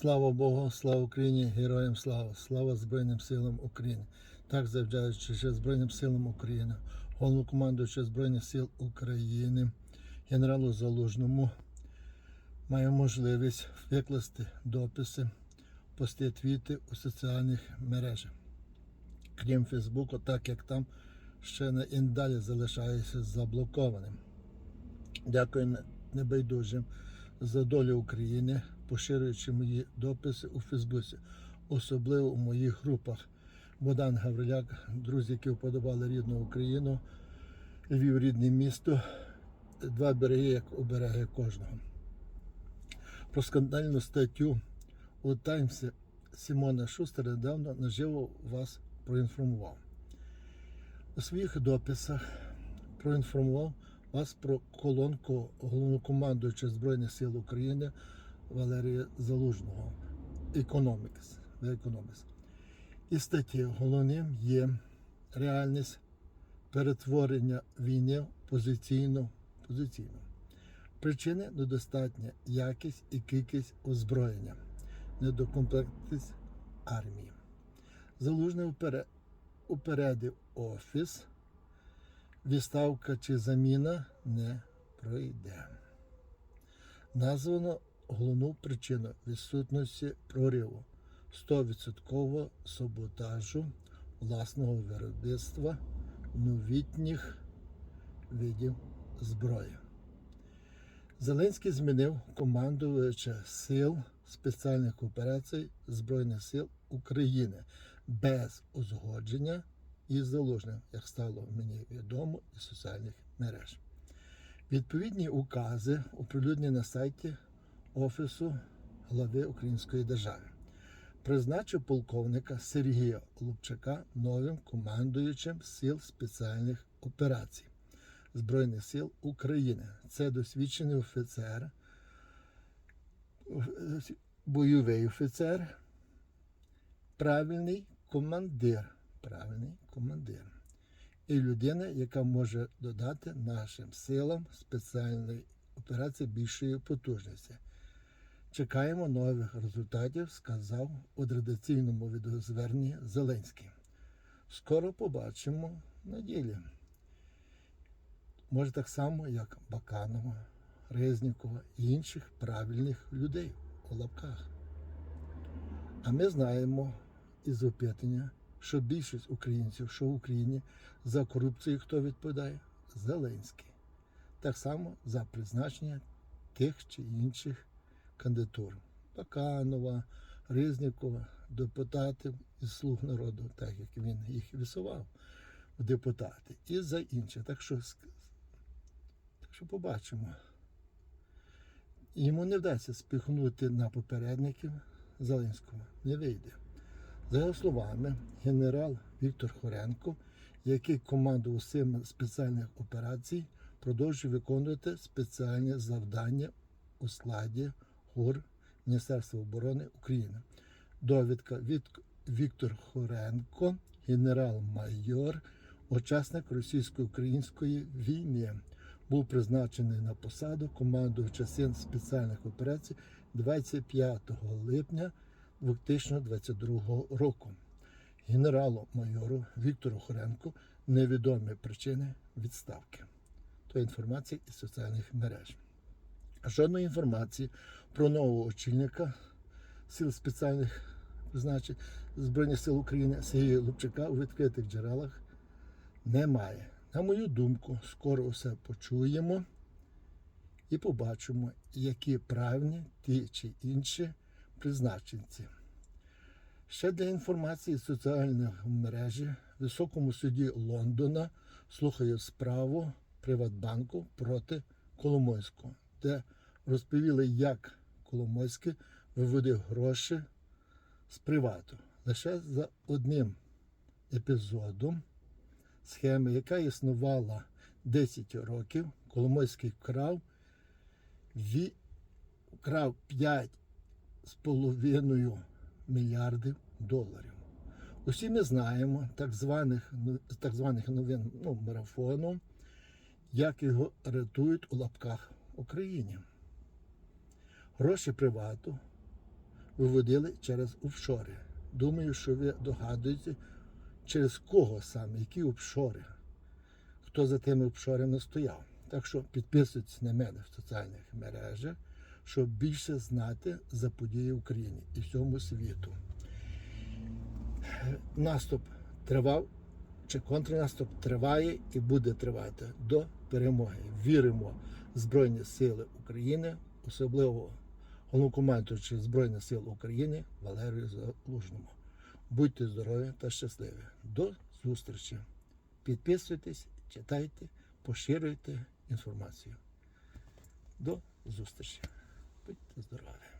Слава Богу, слава Україні, героям слава, слава Збройним силам України. Так завдячуючи Збройним силам України, головнокомандуючи Збройних сил України, генералу Залужному, маю можливість викласти дописи, пости твіти у соціальних мережах. Крім Фейсбуку, так як там ще на і далі залишається заблокованим. Дякую небайдужим за долю України, поширюючи мої дописи у Фейсбуці, особливо у моїх групах. Богдан Гавриляк, друзі, які вподобали рідну Україну, Львів рідне місто, два береги, як обереги кожного. Про скандальну статтю у Таймсі Сімона Шустера недавно наживо вас проінформував. У своїх дописах проінформував вас про колонку головнокомандуюча Збройних сил України Валерія Залужного The Economics. І статті головним є реальність перетворення війни в позиційну, позиційну. Причини недостатня якість і кількість озброєння, недокомплектність армії. Залужний упередив офіс відставка чи заміна не пройде. Названо головну причину відсутності прориву 100% саботажу власного виробництва новітніх видів зброї. Зеленський змінив командувача сил спеціальних операцій Збройних сил України без узгодження із залужним, як стало мені відомо із соціальних мереж. Відповідні укази оприлюднені на сайті Офісу глави Української держави. Призначив полковника Сергія Лупчака новим командуючим сил спеціальних операцій Збройних сил України. Це досвідчений офіцер, бойовий офіцер, правильний командир. Правильний командир. І людина, яка може додати нашим силам спеціальної операції більшої потужності. Чекаємо нових результатів, сказав у традиційному відеозверненні Зеленський. Скоро побачимо на ділі. Може так само, як Баканова, Резнікова і інших правильних людей у лапках. А ми знаємо із опитання, що більшість українців, що в Україні за корупцію хто відповідає? Зеленський. Так само за призначення тих чи інших кандидатур. Баканова, Резнікова, депутатів із слуг народу, так як він їх висував в депутати, і за інше. Так що, так що побачимо. Йому не вдасться спихнути на попередників Зеленського. Не вийде. За його словами, генерал Віктор Хоренко, який командував силами спеціальних операцій, продовжує виконувати спеціальні завдання у складі ГУР Міністерства оборони України. Довідка від Віктор Хоренко, генерал-майор, учасник російсько-української війни, був призначений на посаду командувача сил спеціальних операцій 25 липня 2022 року. Генералу-майору Віктору Хоренку невідомі причини відставки. То інформація із соціальних мереж. Жодної інформації про нового очільника сил спеціальних призначень Збройних сил України Сергія Лупчака у відкритих джерелах немає. На мою думку, скоро все почуємо і побачимо, які правильні ті чи інші призначенці. Ще для інформації соціальних мережі Високому суді Лондона слухає справу Приватбанку проти Коломойського, де розповіли, як Коломойський виводив гроші з привату лише за одним епізодом схеми, яка існувала 10 років, Коломойський вкрав, вкрав 5 2,5 мільярдів доларів. Усі ми знаємо так званих ну, так званих новин ну, марафону, як його рятують у лапках Україні. Гроші привату виводили через офшори. Думаю, що ви догадуєте, через кого саме, які офшори, хто за тими офшорами стояв. Так що підписуйтесь на мене в соціальних мережах щоб більше знати за події в Україні і всьому світу. Наступ тривав, чи контрнаступ триває і буде тривати до перемоги. Віримо в Збройні Сили України, особливо головнокомандуючи Збройних сил України Валерію Залужному. Будьте здорові та щасливі. До зустрічі. Підписуйтесь, читайте, поширюйте інформацію. До зустрічі. Будьте здорові.